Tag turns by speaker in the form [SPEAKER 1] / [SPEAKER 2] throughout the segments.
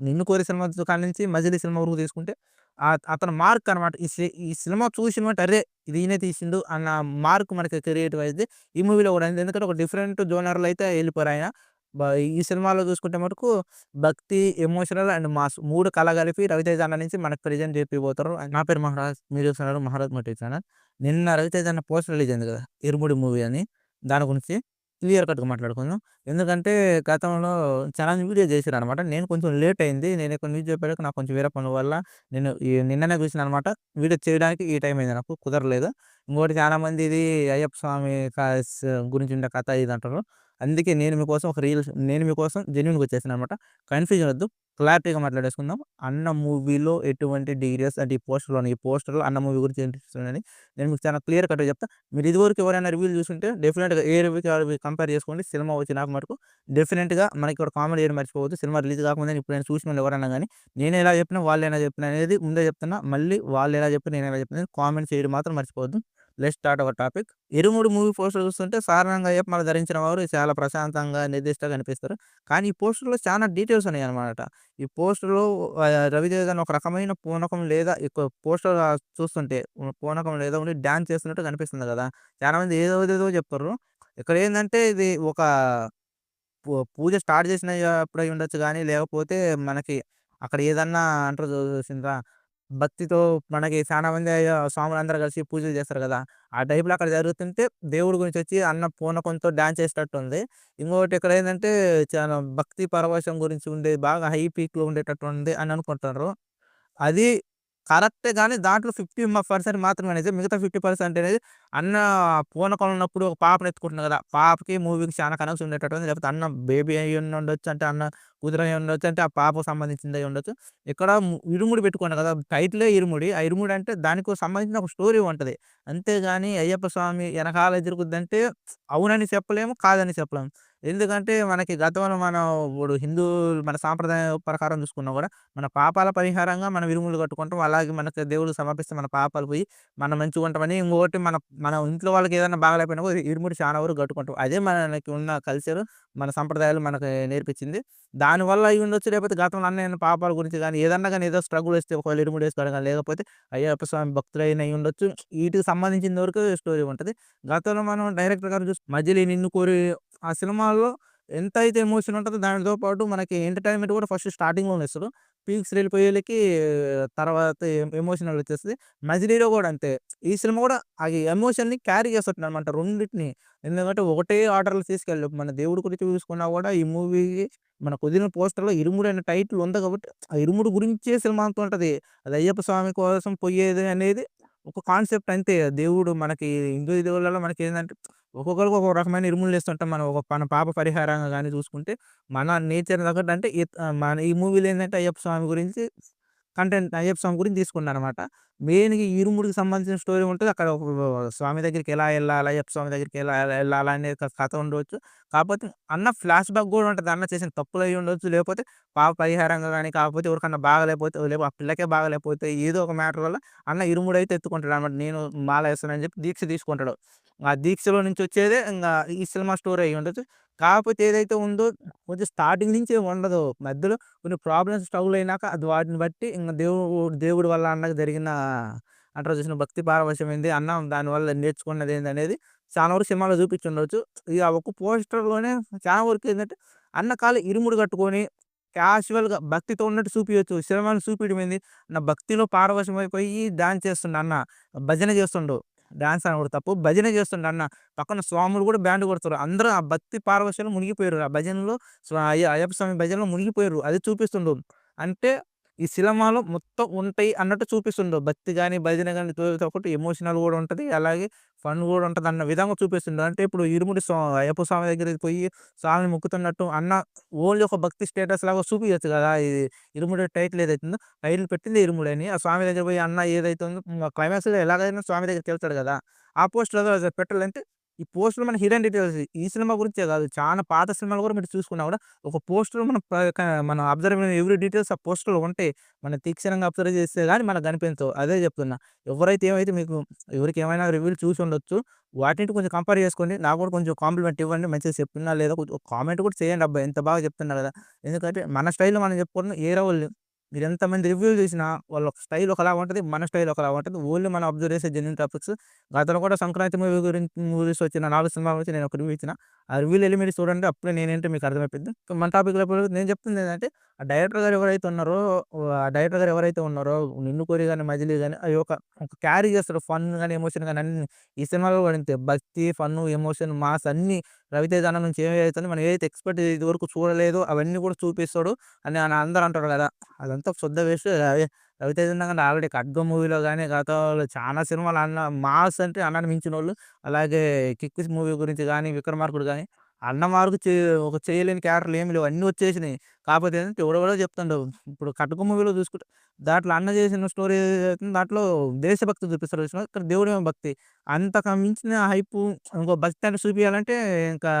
[SPEAKER 1] 'నిన్ను కోరి' సినిమా కాడి నుంచి 'మజిలీ' సినిమా వరకు తీసుకుంటే అతను మార్క్ అనమాట. ఈ సి ఈ సినిమా చూసిన అరే! ఇది ఈయనే తీసిండు అన్న మార్క్ మనకి క్రియేటివ్ అయ్యిద్ది. ఈ మూవీలో కూడా అయింది. ఎందుకంటే ఒక డిఫరెంట్ జోనర్‌లో అయితే వెళ్ళిపోయారు బ ఈ సినిమాలో చూసుకుంటే మటుకు భక్తి, ఎమోషనల్ అండ్ మాస్ మూడు కళ కలిపి 'రవితేజ' అన్న నుంచి మనకు ప్రజెంట్ చెప్పిపోతారు నా పేరు మహారాజ్. మీరు చూస్తున్నారు 'మహారాజ్ మట్టి ఛానల్'. నిన్న 'రవితేజ' అన్న పోస్టర్ రిలీజ్ అయింది కదా! 'ఇరుముడి' మూవీ అని. దాని గురించి క్లియర్ కట్‌గా మాట్లాడుకుందాం. ఎందుకంటే గతంలో చాలా వీడియో అనమాట నేను కొంచెం లేట్ అయింది. నేను ఇక్కడ న్యూస్ చెప్పాక నాకు కొంచెం వేరే పనుల వల్ల నేను ఈ నిన్ననే చూసినాననమాట. వీడియో చేయడానికి ఈ టైం అయింది నాకు కుదరలేదు. ఇంకోటి చాలామంది ఇది అయ్యప్ప స్వామి గురించి ఉండే కథ ఇది అంటారు. అందుకే నేను మీకోసం ఒక రీల్స్ నేను మీకోసం జెన్యున్గా వచ్చేసాను అనమాట కన్‌ఫ్యూజన్ వద్దు. క్లారిటీగా మాట్లాడేసుకుందాం. 'అన్న' మూవీలో ఎటువంటి డిగ్రీస్ అంటే ఈ పోస్టర్‌లో ఈ పోస్టర్‌లో 'అన్న' మూవీ గురించి ఏంటి నేను మీకు చాలా క్లియర్ కట్‌గా చెప్తా. మీరు ఇదివరకు ఎవరైనా రివ్యూలు చూసుంటే డెఫినెట్గా ఏ రివ్యూకి రివ్యూ కంపేర్ చేసుకోండి. సినిమా వచ్చినాక మటుకు డెఫినెట్గా మనకి ఇక్కడ కామెడీ చేయడం మర్చిపోవద్దు. సినిమా రిలీజ్ కాకుండా ఇప్పుడు నేను చూసిన ఎవరైనా కానీ నేను ఎలా చెప్పినా వాళ్ళు ఎలా చెప్పినా అనేది ముందే చెప్తున్నా. మళ్ళీ వాళ్ళు ఎలా చెప్పినా నేను ఎలా చెప్పినా కామెంట్ చేయడం మాత్రం మర్చిపోవద్దు. Let start our topic. Irumudu movie poster చూస్తుంటే సాధారణంగా అయ్యప్ప ధరించిన వారు చాలా ప్రశాంతంగా, నిర్దిష్టంగా కనిపిస్తారు. కానీ ఈ పోస్టర్‌లో చాలా డీటెయిల్స్ ఉన్నాయి అనమాట ఈ పోస్టర్‌లో ఆహ్, 'రవితేజ' ఒక రకమైన పూనకం లేదా ఎక్కువ పోస్టర్ చూస్తుంటే పూనకం లేదా ఉండి డాన్స్ చేస్తున్నట్టు కనిపిస్తుంది కదా! చాలామంది ఏదో చెప్తారు ఇక్కడ ఏంటంటే ఇది ఒక పూజ స్టార్ట్ చేసిన అప్పుడు ఉండొచ్చు కానీ లేకపోతే మనకి అక్కడ ఏదన్నా అంటారు చూసిందా భక్తితో మనకి చాలా మంది స్వాములు స్వాములందరూ కలిసి పూజలు చేస్తారు కదా! ఆ టైప్‌లో అక్కడ జరుగుతుంటే దేవుడి గురించి వచ్చి అన్న పూనకంతో డాన్స్ చేసేటట్టు ఉంది. ఇంకొకటి ఇక్కడ ఏంటంటే చాలా భక్తి పరవశం గురించి ఉండే బాగా హై పీక్‌లో ఉండేటట్టు ఉంది అని అనుకుంటున్నారు. అది కరెక్ట్ గానీ దాంట్లో 50% మాత్రమే అనేది మిగతా 50% అనేది అన్న పూనకంలో ఉన్నప్పుడు ఒక పాపను ఎత్తుకుంటున్నాడు కదా! పాపకి మూవీకి చాలా కనెక్షన్ ఉండేటట్టు లేకపోతే అన్న బేబీ అయ్యి ఉండొచ్చు. అంటే అన్న కుదిర అయ్యి ఉండొచ్చు. అంటే ఆ పాపకు సంబంధించింది అయ్యి ఉండొచ్చు. ఇక్కడ ఇరుముడి పెట్టుకున్నాడు కదా! టైటిలే ఇరుముడి. ఆ ఇరుముడి అంటే దానికి సంబంధించిన ఒక స్టోరీ ఉంటుంది అంతేగాని అయ్యప్ప స్వామి వెనకాల తిరుగుద్దంటే అవునని చెప్పలేము. కాదని చెప్పలేము. ఎందుకంటే మనకి గతంలో మనం ఇప్పుడు హిందూ మన సాంప్రదాయ ప్రకారం చూసుకున్నా కూడా మన పాపాల పరిహారంగా మన విరుములు కట్టుకుంటాం. అలాగే మనకి దేవుడికి సమర్పిస్తే మన పాపాలు పోయి మనం మంచుకుంటామని ఇంకొకటి మన మన ఇంట్లో వాళ్ళకి ఏదైనా బాగాలేకపోయినా కూడా ఇరుముడి చాలా వరకు కట్టుకుంటాం. అదే మనకి ఉన్న కల్చర్ మన సంప్రదాయాలు మనకు నేర్పించింది. దానివల్ల అయి ఉండొచ్చు లేకపోతే గతంలో అన్న పాపాల గురించి కానీ ఏదన్నా కానీ ఏదో స్ట్రగుల్ వస్తే ఒకవేళ ఇరుముడు వేసుకోవడం కానీ లేకపోతే అయ్యప్ప స్వామి భక్తులైన ఉండొచ్చు వీటికి సంబంధించిన వరకు స్టోరీ ఉంటుంది గతంలో మనం డైరెక్టర్ గారు చూసి మధ్యలో 'నిన్ను కోరి' ఆ సినిమాల్లో అయితే ఎమోషన్ ఉంటుందో దానితో పాటు మనకి ఎంటర్‌టైన్‌మెంట్ కూడా ఫస్ట్ స్టార్టింగ్‌లోనే ఇస్తారు పీక్స్ వెళ్ళిపోయేలకి తర్వాత ఎమోషనల్ వచ్చేస్తుంది. 'మజిలీలో' కూడా అంతే. ఈ సినిమా కూడా ఆ ఎమోషన్‌ని క్యారీ చేస్తుందన్నమాట రెండింటిని. ఎందుకంటే ఒకటే ఆర్డర్లు తీసుకెళ్ళి మన దేవుడి గురించి చూసుకున్నా కూడా ఈ మూవీ మనకు వదిలిన పోస్టర్‌లో ఇరుముడు అనే టైటిల్ ఉంది కాబట్టి ఆ ఇరుముడు గురించే సినిమా అంతా ఉంటుంది. అది అయ్యప్ప స్వామి కోసం పోయేది అనేది ఒక కాన్సెప్ట్ అంతే. దేవుడు మనకి హిందూ దేవుళ్ళలో మనకి ఏంటంటే ఒక్కొక్కరికి ఒక రకమైన ఇరుములు వేస్తుంటాం మనం ఒక మన పాప పరిహారంగా కానీ చూసుకుంటే మన నేచర్ తగ్గట్టు అంటే మన ఈ మూవీలో ఏంటంటే అయ్యప్ప స్వామి గురించి కంటెంట్ అయ్యప్ప స్వామి గురించి తీసుకున్నారనమాట. మెయిన్‌గా ఇరుముడికి సంబంధించిన స్టోరీ ఉంటుంది అక్కడ ఒక స్వామి దగ్గరికి ఎలా వెళ్ళాలి అయ్యప్ప స్వామి దగ్గరికి ఎలా వెళ్ళాలి అనే కథ ఉండవచ్చు. కాకపోతే అన్న ఫ్లాష్ బ్యాక్ కూడా ఉంటుంది అన్న చేసిన తప్పులు అయ్యి ఉండొచ్చు. లేకపోతే పాప పరిహారంగా కానీ కాకపోతే ఎవరికన్నా బాగలేకపోతే లేకపోతే ఆ పిల్లకే బాగలేకపోతే ఏదో ఒక మ్యాటర్ వల్ల అన్న ఇరుముడు అయితే ఎత్తుకుంటాడు అనమాట నేను మాల వేస్తానని చెప్పి దీక్ష తీసుకుంటాడు. ఆ దీక్షలో నుంచి వచ్చేదే ఇంకా ఈ సినిమా స్టోరీ అయ్యి ఉండొచ్చు. కాకపోతే ఏదైతే ఉందో కొంచెం స్టార్టింగ్ నుంచి ఉండదు. మధ్యలో కొన్ని ప్రాబ్లమ్స్ స్ట్రగుల్ అయినాక అది వాటిని బట్టి ఇంకా దేవుడు దేవుడి వల్ల అన్నకి జరిగిన అంటారు చూసిన భక్తి పారవశ్యం ఏంది, అన్న దానివల్ల నేర్చుకున్నది ఏందనేది చాలా వరకు సినిమాలో చూపించుండొచ్చు. ఇక ఒక పోస్టర్‌లోనే చాలా వరకు ఏంటంటే అన్న కాలు ఇరుముడు కట్టుకొని క్యాజువల్‌గా భక్తితో ఉన్నట్టు చూపించవచ్చు సినిమాని చూపించడం ఏంది నా భక్తిలో పారవశమైపోయి అయిపోయి డాన్స్ చేస్తుండు అన్న. భజన చేస్తుండు. డాన్స్ అనకూడదు తప్పు. భజన చేస్తుండే అన్న. పక్కన స్వాములు కూడా బ్యాండ్ కొడుతుర్రు. అందరూ ఆ భక్తి పారవశ్యంలో మునిగిపోయారు ఆ భజనలో అయ్యప్ప స్వామి భజనలో మునిగిపోయారు అది చూపిస్తుండు. అంటే ఈ సినిమాలో మొత్తం ఉంటాయి అన్నట్టు చూపిస్తుండో భక్తి కానీ భజన కానీ తో ఎమోషనల్ కూడా ఉంటుంది అలాగే ఫన్ కూడా ఉంటుంది అన్న విధంగా చూపిస్తుండో అంటే ఇప్పుడు ఇరుముడి స్వా అయ్యప్ప స్వామి దగ్గరికి పోయి స్వామిని మొక్కుతున్నట్టు అన్న ఓన్లీ ఒక భక్తి స్టేటస్ లాగా చూపించచ్చు కదా! ఇది ఇరుముడి టైటిల్ ఏదైతే ఉందో టైటిల్ పెట్టింది ఇరుముడి అని. ఆ స్వామి దగ్గర పోయి అన్న ఏదైతుందో క్లైమాక్స్‌లో ఎలాగైనా స్వామి దగ్గరికి వెళ్తాడు కదా! ఆ పోస్టర్‌లో పెట్టాలంటే ఈ పోస్టర్‌లో మన హిడెన్ డీటెయిల్స్ ఈ సినిమా గురించే కాదు. చాలా పాత సినిమాలు కూడా మీరు చూసుకున్నా కూడా ఒక పోస్టర్‌లో మనం మనం అబ్జర్వ్ ఎవ్రీ డీటెయిల్స్ ఆ పోస్టర్లు ఉంటే మనం తీక్షణంగా అబ్జర్వ్ చేస్తే కానీ మనకు కనిపించవు. అదే చెప్తున్నా. ఎవరైతే ఏమైతే మీకు ఎవరికి ఏమైనా రివ్యూలు చూసి ఉండొచ్చు. వాటిని కొంచెం కంపేర్ చేసుకోండి. నాకు కూడా కొంచెం కాంప్లిమెంట్ ఇవ్వండి. మంచిగా చెప్తున్నా లేదా కొంచెం కామెంట్ కూడా చేయండి అబ్బా! ఎంత బాగా చెప్తున్నా కదా! ఎందుకంటే మన స్టైల్‌లో మనం చెప్పుకోవడం ఏ వాళ్ళు మీరు ఎంతమంది రివ్యూలు చూసినా వాళ్ళ స్టైల్ ఒకలాగా ఉంటుంది మన స్టైల్ ఒకలాగా ఉంటుంది ఓన్లీ మనం అబ్జర్వ్ చేసే జెన్యున్ టాపిక్స్. గతంలో కూడా సంక్రాంతి మూవీ గురించి మూవీస్ వచ్చిన నాలుగు సినిమాల గురించి నేను ఒక రివ్యూ ఇచ్చిన. ఆ రివ్యూలు వెళ్ళి మీరు చూడండి. అప్పుడే నేనేంటో మీకు అర్థమైపోయింది మన టాపిక్‌లోకి నేను చెప్తుంది ఏంటంటే ఆ డైరెక్టర్ గారు ఎవరైతే ఉన్నారో ఆ డైరెక్టర్ గారు ఎవరైతే ఉన్నారో 'నిన్ను కోరి' కానీ 'మజిలీ' కానీ అవి ఒక ఒక క్యారీ చేస్తాడు. ఫన్ కానీ ఎమోషన్ కానీ అన్ని ఈ సినిమాలో కూడా భక్తి, ఫన్, ఎమోషన్, మాస్ అన్ని రవితేజ అన్న నుంచి ఏమైతుంది మనం ఏదైతే ఎక్స్‌పెక్ట్ ఇది వరకు చూడలేదో అవన్నీ కూడా చూపిస్తాడు అని అందరూ అంటారు కదా! అదంతా శుద్ధ వేస్ట్. రవి రవితేజ ఆల్రెడీ ఖడ్గ మూవీలో కానీ గతంలో చాలా సినిమాలు అన్న మాస్ అంటే అన్నాన్ని మించిన వాళ్ళు అలాగే కిక్స్ మూవీ గురించి కానీ 'విక్రమార్కుడు' కానీ అన్న మార్కు ఒక చేయలేని క్యారెక్టర్‌లు ఏమి లేవు. అన్నీ వచ్చేసినాయి. కాకపోతే ఏంటంటే ఎవడెవడో చెప్తుండవు ఇప్పుడు ఖడ్గ మూవీలో చూసుకుంటే దాంట్లో అన్న చేసిన స్టోరీ దాంట్లో దేశభక్తి చూపిస్తారు ఇక్కడ దేవుడేమో భక్తి. అంతకు మించిన హైపు ఇంకో భక్తి అంటే చూపించాలంటే ఇంకా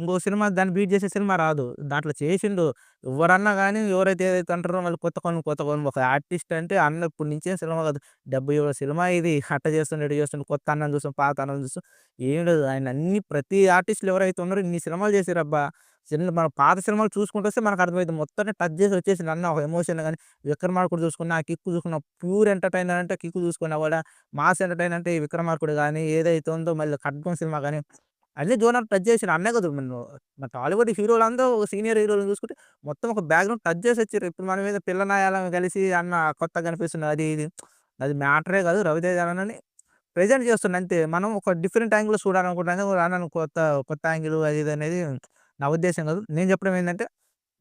[SPEAKER 1] ఇంకో సినిమా దాన్ని బీట్ చేసే సినిమా రాదు. దాంట్లో చేసిండు. ఎవరన్నా కానీ ఎవరైతే ఏదైతే అంటారో మళ్ళీ కొత్త కొను కొత్త కొను ఒక ఆర్టిస్ట్ అంటే అన్న ఇప్పటి నుంచే సినిమా కాదు. డెబ్బై ఏడు సినిమా ఇది. అట్ట చేస్తుండే ఇటు చేస్తుండే కొత్త అన్నం చూస్తాం, పాత అన్నం చూస్తాం. ఏం లేదు. ఆయన అన్ని ప్రతి ఆర్టిస్ట్‌లు ఎవరైతే ఉన్నారో ఇన్ని సినిమాలు చేసారబ్బా సినిమా మన పాత సినిమాలు చూసుకుంటే మనకు అర్థమవుతుంది మొత్తాన్ని టచ్ చేసి వచ్చేసింది అన్న ఒక ఎమోషన్ కానీ 'విక్రమార్కుడు' చూసుకున్నా, కిక్కు చూసుకున్నా ప్యూర్ ఎంటర్‌టైనర్ అంటే కిక్కు చూసుకున్నా కూడా మాస్ ఎంటర్‌టైనర్ అంటే 'విక్రమార్కుడు' కానీ ఏదైతే ఉందో మళ్ళీ 'ఖడ్గం' సినిమా కానీ అన్ని జోనర్ టచ్ చేసిన అన్నే కాదు మన మన టాలీవుడ్ హీరోలందరూ సీనియర్ హీరోలు చూసుకుంటే మొత్తం ఒక బ్యాక్‌గ్రౌండ్ టచ్ చేసి వచ్చారు ఇప్పుడు మన మీద పిల్లనాయాలని కలిసి అన్న కొత్తగా కనిపిస్తుంది. అది ఇది అది మ్యాటరే కాదు. రవితేజ అన్నని ప్రెజెంట్ చేస్తుండు అంతే. మనం ఒక డిఫరెంట్ యాంగిల్ చూడాలనుకుంటాం అన్న కొత్త కొత్త యాంగిల్ అది ఇది అనేది నా ఉద్దేశం కాదు. నేను చెప్పడం ఏంటంటే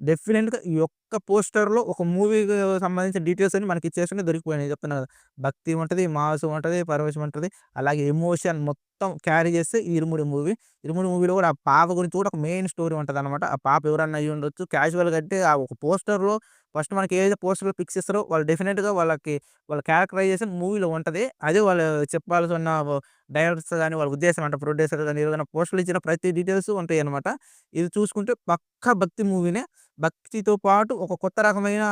[SPEAKER 1] డెఫినెట్గా ఈ ఒక్క పోస్టర్‌లో ఒక మూవీకి సంబంధించిన డీటెయిల్స్ అన్ని మనకి ఇచ్చేసుకుని దొరికిపోయినాయి చెప్తున్నా కదా! భక్తి ఉంటుంది మాస్ ఉంటుంది పరమేశం ఉంటుంది అలాగే ఎమోషన్ మొత్తం క్యారీ చేస్తే ఈ 'ఇరుముడి' మూవీ. 'ఇరుముడి' మూవీలో కూడా ఆ పాప గురించి కూడా ఒక మెయిన్ స్టోరీ ఉంటదన్నమాట. ఆ పాప ఎవరన్నా అయ్యుండొచ్చు. క్యాజువల్‌గా అంటే ఆ ఒక పోస్టర్‌లో ఫస్ట్ మనకి ఏదైతే పోస్టర్‌లో పిక్స్ ఇస్తారో వాళ్ళు డెఫినెట్గా వాళ్ళకి వాళ్ళ క్యారెక్టరైజేషన్ మూవీలో ఉంటుంది అదే వాళ్ళు చెప్పాల్సిన డైరెక్టర్స్ కానీ వాళ్ళ ఉద్దేశం అంటే ప్రొడ్యూసర్ కానీ ఏదైనా పోస్టర్లు ఇచ్చిన ప్రతి డీటెయిల్స్ ఉంటాయి అనమాట ఇది చూసుకుంటే పక్కా భక్తి మూవీనే. భక్తితో పాటు ఒక కొత్త రకమైన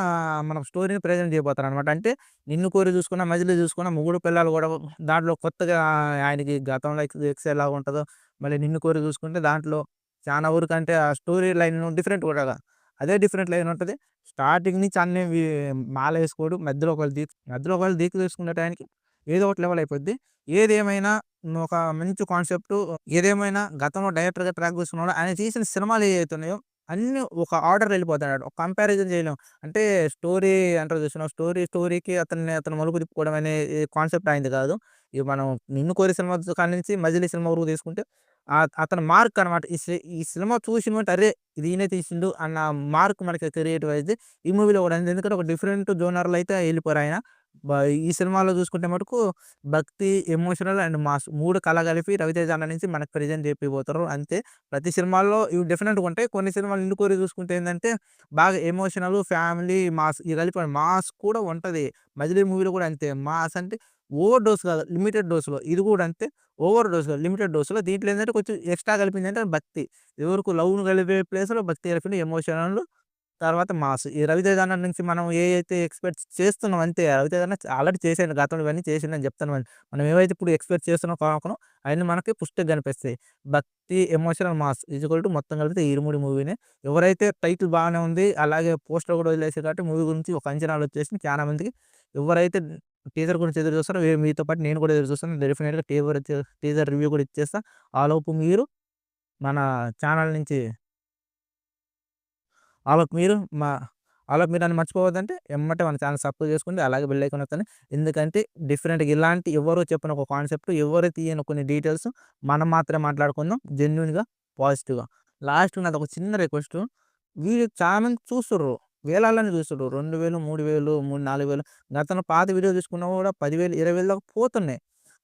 [SPEAKER 1] మనం స్టోరీని ప్రజెంట్ చేయబోతారు అనమాట అంటే 'నిన్ను కోరి' చూసుకున్న 'మజిలీ' చూసుకున్న ముగ్గురు పిల్లలు కూడా దాంట్లో కొత్తగా ఆయనకి గతంలో ఎక్స్ ఎక్స్ ఉంటుందో మళ్ళీ 'నిన్ను కోరి' చూసుకుంటే దాంట్లో చాలా వరకు అంటే ఆ స్టోరీ లైన్ డిఫరెంట్ కూడా. అదే డిఫరెంట్ లైన్ ఉంటుంది. స్టార్టింగ్ నుంచి అన్నీ మాల వేసుకోడు మధ్యలో ఒకళ్ళు దీక్ మధ్యలో ఒకళ్ళు దీక్ తీసుకునే టయానికి ఏదో ఒకటి లెవెల్ అయిపోద్ది. ఏదేమైనా ఒక మంచి కాన్సెప్ట్ ఏదేమైనా గతంలో డైరెక్టర్‌గా ట్రాక్ చేసుకున్నాడు ఆయన తీసిన సినిమాలు ఏవైతే అన్నీ ఒక ఆర్డర్ వెళ్ళిపోతాడు. ఒక కంపారిజన్ చేయలేం. అంటే స్టోరీ అంటారు చూసినాం స్టోరీ స్టోరీకి అతన్ని అతను మలుపు తిప్పుకోవడం అనే కాన్సెప్ట్ అయింది కాదు. ఇవి మనం 'నిన్ను కోరి' సినిమా కాడ నుంచి 'మజిలీ' సినిమా వరకు తీసుకుంటే అతని మార్క్ అనమాట. ఈ సి ఈ సినిమా చూసిన అరే! ఇది ఈయన తీసిండు అన్న మార్క్ మనకి క్రియేటివ్ వైజ్ ఈ మూవీలో కూడా ఎందుకంటే ఒక డిఫరెంట్ జోనర్‌లో అయితే వెళ్ళిపోరాయన ఆయన. ఈ సినిమాలో చూసుకుంటే మటుకు భక్తి, ఎమోషనల్ అండ్ మాస్ మూడు కళ కలిపి రవితేజ అన్న నుంచి మనకు ప్రజెంట్ చెప్పిపోతారు అంతే. ప్రతి సినిమాల్లో ఇవి డిఫరెంట్‌గా ఉంటాయి. కొన్ని సినిమాలు 'నిన్ను చూసుకుంటే ఏంటంటే బాగా ఎమోషనల్, ఫ్యామిలీ, మాస్ ఇవి కలిపి మాస్ కూడా ఉంటుంది 'మజిలీ' మూవీలో కూడా అంతే. మాస్ అంటే ఓవర్ డోస్ కాదు. లిమిటెడ్ డోస్‌లో. ఇది కూడా అంతే. ఓవర్ డోస్ కాదు. లిమిటెడ్ డోస్‌లో. దీంట్లో ఏంటంటే కొంచెం ఎక్స్‌ట్రా కలిపిందంటే భక్తి. ఎవరికి లవ్ను కలిపే ప్లేస్‌లో భక్తి కలిపిన ఎమోషనల్ తర్వాత మాస్. ఈ 'రవితేజ' అన్న నుంచి మనం ఏయైతే ఎక్స్‌పెక్ట్ చేస్తున్నాం అంతే. 'రవితేజ' అన్న ఆల్రెడీ చేసాడు. గతంలో ఇవన్నీ చేసిండని చెప్తాను మనం ఏవైతే ఇప్పుడు ఎక్స్‌పెక్ట్ చేస్తున్నాం కాకుండా అవన్నీ మనకి పుష్టిగా కనిపిస్తాయి. భక్తి, ఎమోషనల్, మాస్ ఈక్వల్ టు మొత్తం కలిపితే 'ఇరుముడి' మూవీనే. ఎవరైతే టైటిల్ బాగానే ఉంది. అలాగే పోస్టర్ కూడా వదిలేసారు కాబట్టి మూవీ గురించి ఒక అంచనాలు వచ్చేసి చాలా మందికి. ఎవరైతే టీజర్ గురించి ఎదురు చూస్తారో మీతో పాటు నేను కూడా ఎదురు చూస్తాను. డెఫినెట్గా టీజర్ టీజర్ రివ్యూ కూడా ఇచ్చేస్తా. ఆలోపు మీరు మన ఛానల్ నుంచి వాళ్ళకి మీరు మా వాళ్ళకి మీరు అని మర్చిపోవద్దంటే ఎమ్మటే మన ఛానల్ సబ్స్క్రైబ్ చేసుకుంటే అలాగే బెల్ ఐకాన్ నొక్కండి. ఎందుకంటే డిఫరెంట్‌గా ఇలాంటి ఎవరు చెప్పిన ఒక కాన్సెప్ట్, ఎవరు తీయని కొన్ని డీటెయిల్స్ మనం మాత్రమే మాట్లాడుకుందాం. జెన్యున్గా పాజిటివ్‌గా. లాస్ట్‌కి నాదొక చిన్న రిక్వెస్ట్ వీడియో చాలా చూస్తుర్రు. వేలాలని చూస్తుర్రు. రెండు వేలు మూడు 4000 గతంలో పాత వీడియో చూసుకున్నా కూడా పదివేలు ఇరవై వేలు దాకా పోతున్నాయి.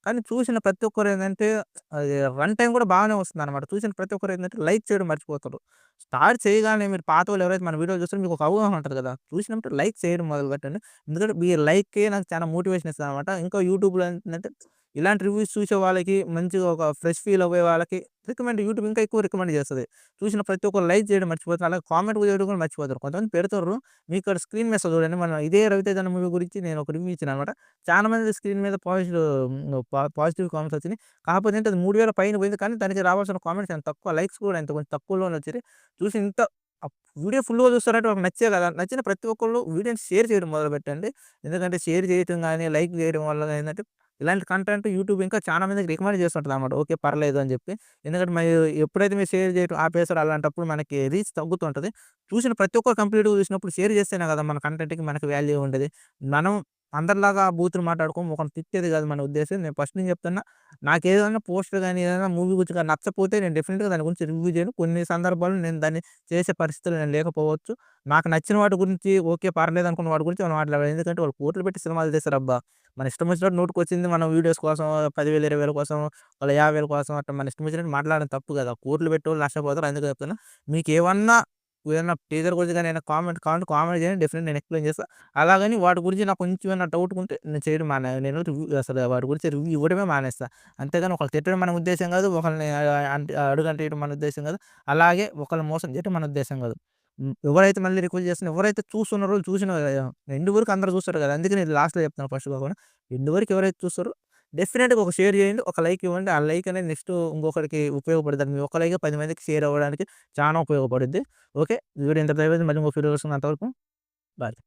[SPEAKER 1] కానీ చూసిన ప్రతి ఒక్కరు ఏంటంటే అది రన్ టైం కూడా బాగానే వస్తుందన్నమాట. చూసిన ప్రతి ఒక్కరు ఏంటంటే లైక్ చేయడం మర్చిపోతారు స్టార్ట్ చేయగానే మీరు పాత వాళ్ళు ఎవరైతే మన వీడియో చూస్తారో మీకు ఒక అవగాహన ఉంటుంది కదా! చూసినప్పుడు లైక్ చేయడం మొదలుపెట్టండి. ఎందుకంటే మీ లైకే నాకు చాలా మోటివేషన్ ఇస్తదన్నమాట. ఇంకా యూట్యూబ్‌లో ఏంటంటే ఇలాంటి రివ్యూస్ చూసే వాళ్ళకి మంచిగా ఒక ఫ్రెష్ ఫీల్ అవ్వే వాళ్ళకి రికమెండ్ యూట్యూబ్ ఇంకా ఎక్కువ రికమెండ్ చేస్తుంది చూసిన ప్రతి ఒక్కరు లైక్ చేయడం మర్చిపోతారు అలాగే కామెంట్ చేయడం కూడా మర్చిపోతారు. కొంతమంది పెడతారు. మీకు ఇక్కడ స్క్రీన్ మీద చూడండి. మనం ఇదే 'రవితేజ' మూవీ గురించి నేను ఒక రివ్యూ ఇచ్చిన అనమాట. చాలా మంది స్క్రీన్ మీద పాజిటివ్ పా పాజిటివ్ కామెంట్స్ వచ్చినాయి. కాకపోతే ఏంటంటే అది 3000 పైన పోయింది. కానీ దానికి రావాల్సిన కామెంట్స్ ఎంత తక్కువ లైక్స్ కూడా ఎంత కొంచెం తక్కువలోనే వచ్చి చూసి ఇంత వీడియో ఫుల్‌గా చూస్తారంటే నచ్చే కదా! నచ్చిన ప్రతి ఒక్కళ్ళు వీడియోని షేర్ చేయడం మొదలుపెట్టండి. ఎందుకంటే షేర్ చేయటం కానీ లైక్ చేయడం వల్ల ఏంటంటే ఇలాంటి కంటెంట్ యూట్యూబ్ ఇంకా చాలా మందికి రికమెండ్ చేస్తుంటదనమాట. ఓకే. పర్లేదు అని చెప్పి. ఎందుకంటే మరి ఎప్పుడైతే మీరు షేర్ చేయడం ఆపేస్తారో అలాంటప్పుడు మనకి రీచ్ తగ్గుతుంటుంది చూసిన ప్రతి ఒక్కరు కంప్లీట్‌గా చూసినప్పుడు షేర్ చేస్తేనే కదా మన కంటెంట్‌కి మనకి వాల్యూ ఉండేది. మనం అందరిలాగా బూతులు మాట్లాడుకోము. ఒకరిని తిట్టేది కాదు మన ఉద్దేశం నేను ఫస్ట్ నేను చెప్తున్నా. నాకు ఏదైనా పోస్టర్ కానీ ఏదైనా మూవీ గురించి కానీ నచ్చకపోతే నేను డెఫినెట్గా దాని గురించి రివ్యూ చేయను. కొన్ని సందర్భాల్లో నేను దాన్ని చేసే పరిస్థితులు నేను లేకపోవచ్చు. నాకు నచ్చిన వాటి గురించి ఓకే. పర్లేదు అనుకున్న వాటి గురించి మనం మాట్లాడాలి. ఎందుకంటే వాళ్ళు కోట్లు పెట్టి సినిమాలు తీస్తారబ్బా! మన ఇష్టం వచ్చినట్టు నోటికొచ్చింది మనం వీడియోస్ కోసం పదివేల ఇరవై వేల కోసం, వాళ్ళ యాభై వేల కోసం అట్లా మన ఇష్టం వచ్చినట్టు మాట్లాడడం తప్పు కదా! కోట్లు పెట్టేవాళ్ళు నష్టపోతారు. అందుకే చెప్తున్నా. మీకేమన్నా ఏదైనా టీజర్ గురించి కానీ ఏదైనా కామెంట్ కావాలంటే కామెంట్ చేయండి. డెఫినెట్ నేను ఎక్స్‌ప్లెయిన్ చేస్తాను అలాగని వాటి గురించి నాకు కొంచెం ఏమైనా డౌట్ ఉంటే నేను చేయడం మానే నేను రివ్యూ అసలు వాటి గురించి రివ్యూ ఇవ్వడమే మానేస్తా. అంతేగాని ఒకళ్ళు తిట్టడం మన ఉద్దేశం కాదు. ఒకళ్ళని అంటే అడుగంటేయడం మన ఉద్దేశ్యం కాదు. అలాగే ఒకళ్ళని మోసం చేయడం మన ఉద్దేశం కాదు. ఎవరైతే మళ్ళీ రిక్వెస్ట్ చేస్తున్నారో ఎవరైతే చూస్తున్నారో చూసిన రెండు వరకు అందరూ చూస్తారు కదా! అందుకే నేను లాస్ట్‌లో చెప్తాను ఫస్ట్ కాకుండా. రెండు వరకు ఎవరైతే చూస్తారో డెఫినెట్గా ఒక షేర్ చేయండి. ఒక లైక్ ఇవ్వండి. ఆ లైక్ అనేది నెక్స్ట్ ఇంకొకరికి ఉపయోగపడుతుంది మీ ఒక్క లైకే 10 మందికి షేర్ అవ్వడానికి చాలా ఉపయోగపడుద్ది. ఓకే. వీడియో ఇంతటితో మళ్ళీ ఇంకో వీడియోలో వస్తుంది అంతవరకు బాయ్.